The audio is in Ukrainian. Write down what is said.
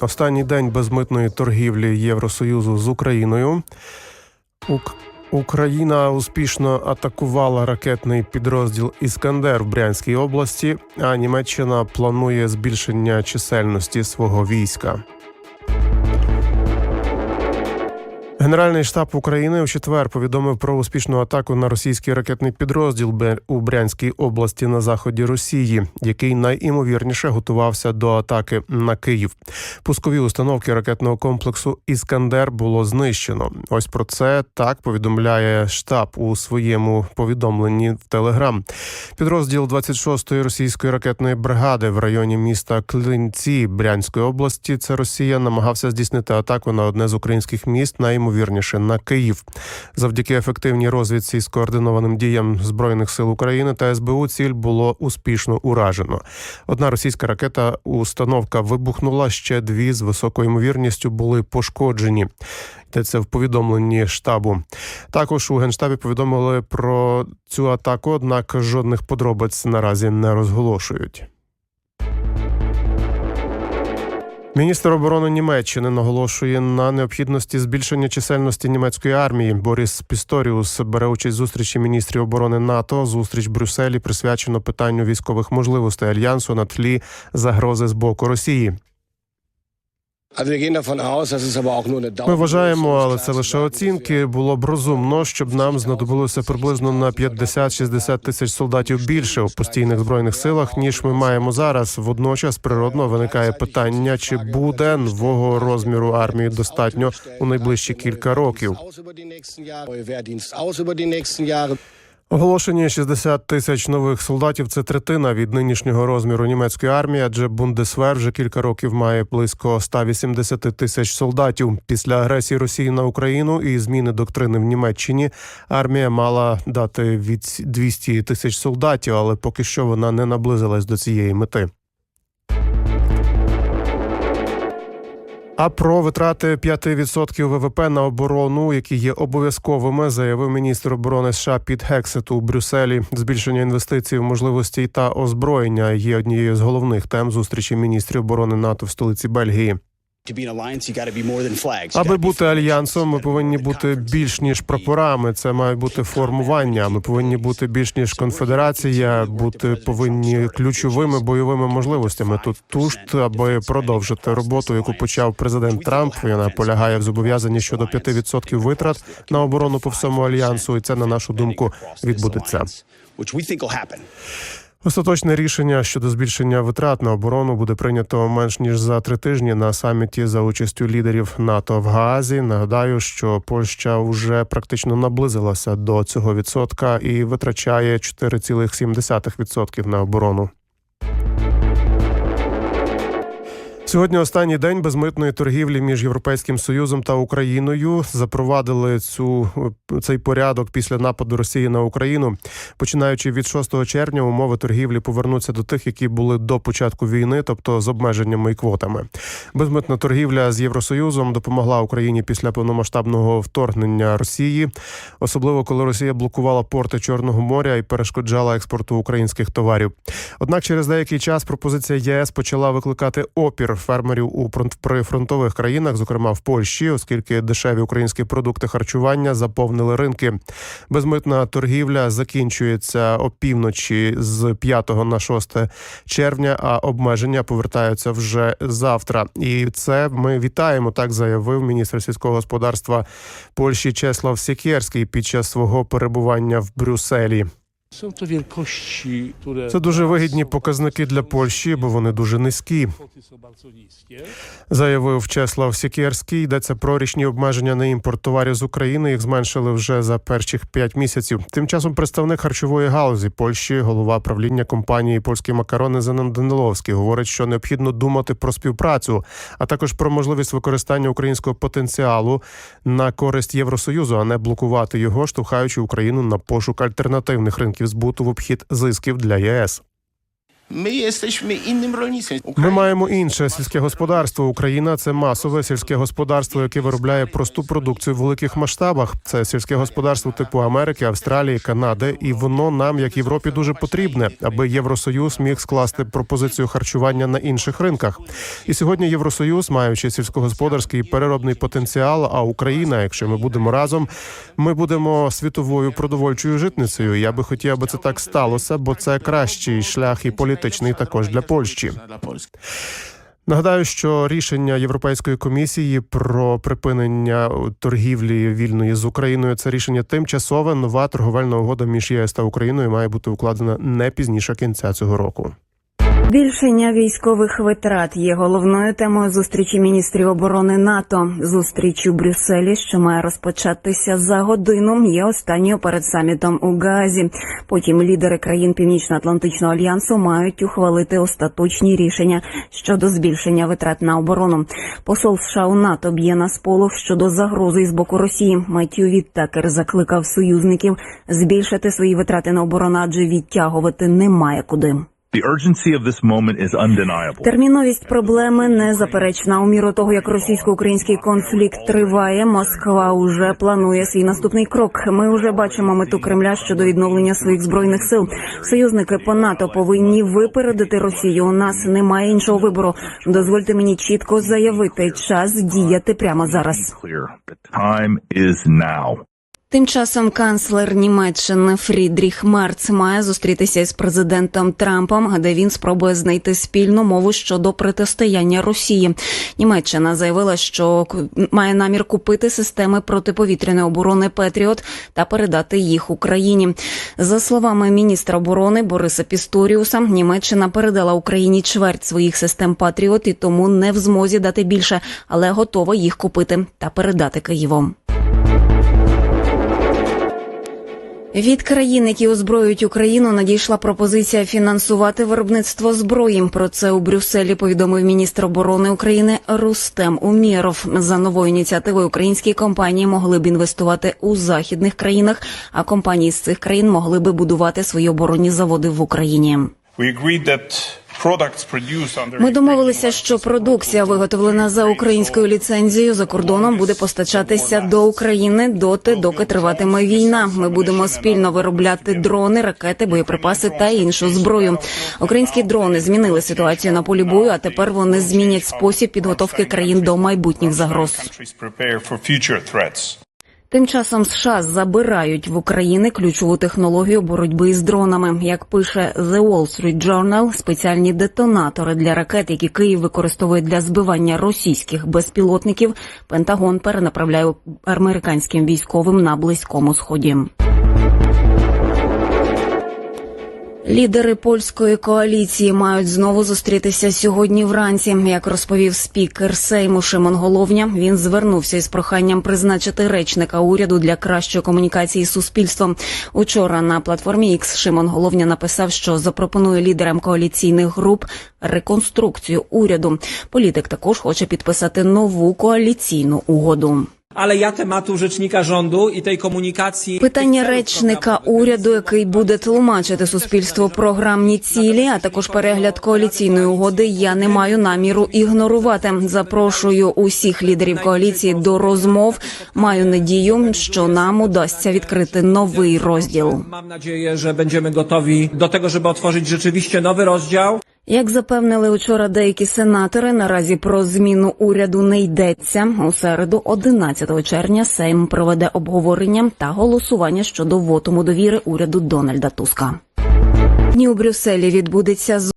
Останній день безмитної торгівлі Євросоюзу з Україною. Ук... Україна успішно атакувала ракетний підрозділ Іскандер в Брянській області, а Німеччина планує збільшення чисельності свого війська. Генеральний штаб України у четвер повідомив про успішну атаку на російський ракетний підрозділ у Брянській області на заході Росії, який найімовірніше готувався до атаки на Київ. Пускові установки ракетного комплексу Іскандер було знищено. Ось про це так повідомляє штаб у своєму повідомленні в Телеграм. Підрозділ 26-ї російської ракетної бригади в районі міста Клинці Брянської області. Це Росія намагався здійснити атаку на одне з українських міст, найімовірніше на Київ. Завдяки ефективній розвідці і скоординованим діям збройних сил України та СБУ ціль було успішно уражено. Одна російська ракета установка вибухнула. Ще дві з високою ймовірністю були пошкоджені. Йдеться в повідомленні штабу. Також у генштабі повідомили про цю атаку, однак жодних подробиць наразі не розголошують. Міністр оборони Німеччини наголошує на необхідності збільшення чисельності німецької армії. Борис Пісторіус бере участь в зустрічі міністрів оборони НАТО. Зустріч в Брюсселі присвячено питанню військових можливостей альянсу на тлі загрози з боку Росії. Ми вважаємо, але це лише оцінки. Було б розумно, щоб нам знадобилося приблизно на 50-60 тисяч солдатів більше у постійних збройних силах, ніж ми маємо зараз. Водночас природно виникає питання, чи буде нового розміру армії достатньо у найближчі кілька років. Оголошені 60 тисяч нових солдатів це третина від нинішнього розміру німецької армії, адже Бундесвер вже кілька років має близько 180 тисяч солдатів. Після агресії Росії на Україну і зміни доктрини в Німеччині армія мала дати від 200 тисяч солдатів, але поки що вона не наблизилась до цієї мети. А про витрати 5% ВВП на оборону, які є обов'язковими, заявив міністр оборони США під Гексет у Брюсселі. Збільшення інвестицій в можливості та озброєння є однією з головних тем зустрічі міністрів оборони НАТО в столиці Бельгії. Аби бути альянсом, ми повинні бути більш ніж прапорами. Це мають бути формування. Ми повинні бути більш ніж конфедерація, бути повинні ключовими бойовими можливостями. Тут тушт, аби продовжити роботу, яку почав президент Трамп. Вона полягає в зобов'язанні щодо 5% витрат на оборону по всьому альянсу, і це на нашу думку відбудеться. Остаточне рішення щодо збільшення витрат на оборону буде прийнято менш ніж за три тижні на саміті за участю лідерів НАТО в Гаазі. Нагадаю, що Польща вже практично наблизилася до цього відсотка і витрачає 4,7% на оборону. Сьогодні останній день безмитної торгівлі між Європейським Союзом та Україною запровадили цю цей порядок після нападу Росії на Україну. Починаючи від 6 червня, умови торгівлі повернуться до тих, які були до початку війни, тобто з обмеженнями і квотами. Безмитна торгівля з Євросоюзом допомогла Україні після повномасштабного вторгнення Росії, особливо коли Росія блокувала порти Чорного моря і перешкоджала експорту українських товарів. Однак, через деякий час пропозиція ЄС почала викликати опір фермерів у фронт- прифронтових країнах, зокрема в Польщі, оскільки дешеві українські продукти харчування заповнили ринки. Безмитна торгівля закінчується опівночі з 5 на 6 червня, а обмеження повертаються вже завтра. І це ми вітаємо. Так заявив міністр сільського господарства Польщі Чеслав Сікерський під час свого перебування в Брюсселі. Це дуже вигідні показники для Польщі, бо вони дуже низькі. заявив Чеслав Сікерський. Йдеться про річні обмеження на імпорт товарів з України. Їх зменшили вже за перших п'ять місяців. Тим часом представник харчової галузі Польщі, голова правління компанії Польські макарони Зенон Даниловський, говорить, що необхідно думати про співпрацю, а також про можливість використання українського потенціалу на користь Євросоюзу, а не блокувати його, штовхаючи Україну на пошук альтернативних ринків збуту в обхід зисків для ЄС. My jesteśmy innym rolnictwem. Ми маємо інше сільське господарство. Україна це масове сільське господарство, яке виробляє просту продукцію в великих масштабах. Це сільське господарство типу Америки, Австралії, Канади, і воно нам, як Європі, дуже потрібне, аби Євросоюз міг скласти пропозицію харчування на інших ринках. І сьогодні Євросоюз, маючи сільськогосподарський переробний потенціал, а Україна, якщо ми будемо разом, ми будемо світовою продовольчою житницею. Я би хотів, аби це так сталося, бо це кращий шлях і політичний також для Польщі. Нагадаю, що рішення Європейської комісії про припинення торгівлі вільної з Україною це рішення тимчасове. Нова торговельна угода між ЄС та Україною має бути укладена не пізніше кінця цього року. Збільшення військових витрат є головною темою зустрічі міністрів оборони НАТО. Зустріч у Брюсселі, що має розпочатися за годину, є останньою перед самітом у Газі. Потім лідери країн Північно-Атлантичного альянсу мають ухвалити остаточні рішення щодо збільшення витрат на оборону. Посол США у НАТО б'є на сполох щодо загрози з боку Росії. Меттью Віттакер закликав союзників збільшити свої витрати на оборону, адже відтягувати немає куди. Терміновість проблеми незаперечна. У міру того, як російсько-український конфлікт триває, Москва уже планує свій наступний крок. Ми вже бачимо мету Кремля щодо відновлення своїх збройних сил. Союзники по НАТО повинні випередити Росію. У нас немає іншого вибору. Дозвольте мені чітко заявити час діяти прямо зараз. Тим часом канцлер Німеччини Фрідріх Мерц має зустрітися із президентом Трампом, де він спробує знайти спільну мову щодо протистояння Росії. Німеччина заявила, що має намір купити системи протиповітряної оборони Петріот та передати їх Україні. За словами міністра оборони Бориса Пісторіуса, Німеччина передала Україні чверть своїх систем Патріот і тому не в змозі дати більше, але готова їх купити та передати Києву. Від країн, які озброюють Україну, надійшла пропозиція фінансувати виробництво зброї. Про це у Брюсселі повідомив міністр оборони України Рустем Умєров. За новою ініціативою українські компанії могли б інвестувати у західних країнах, а компанії з цих країн могли би будувати свої оборонні заводи в Україні. Ми домовилися, що продукція, виготовлена за українською ліцензією за кордоном, буде постачатися до України доти, доки триватиме війна. Ми будемо спільно виробляти дрони, ракети, боєприпаси та іншу зброю. Українські дрони змінили ситуацію на полі бою, а тепер вони змінять спосіб підготовки країн до майбутніх загроз. Тим часом США забирають в Україні ключову технологію боротьби з дронами. Як пише The Wall Street Journal, спеціальні детонатори для ракет, які Київ використовує для збивання російських безпілотників, Пентагон перенаправляє американським військовим на близькому сході. Лідери польської коаліції мають знову зустрітися сьогодні вранці. Як розповів спікер Сейму Шимон Головня, він звернувся із проханням призначити речника уряду для кращої комунікації з суспільством. Учора на платформі X Шимон Головня написав, що запропонує лідерам коаліційних груп реконструкцію уряду. Політик також хоче підписати нову коаліційну угоду. Ale ja tematu rzecznika rządu i tej komunikacji. Питання речника уряду, який буде тлумачити суспільству програмні цілі, а також перегляд коаліційної угоди. Я не маю наміру ігнорувати. Запрошую усіх лідерів коаліції до розмов. Маю надію, що нам удасться відкрити новий розділ. Mam nadzieję, że będziemy gotowi do tego, żeby otworzyć rzeczywiście nowy rozdział. Як запевнили учора деякі сенатори, наразі про зміну уряду не йдеться. У середу, 11 червня, Сейм проведе обговорення та голосування щодо вотуму довіри уряду Дональда Туска. Дні у Брюсселі відбудеться з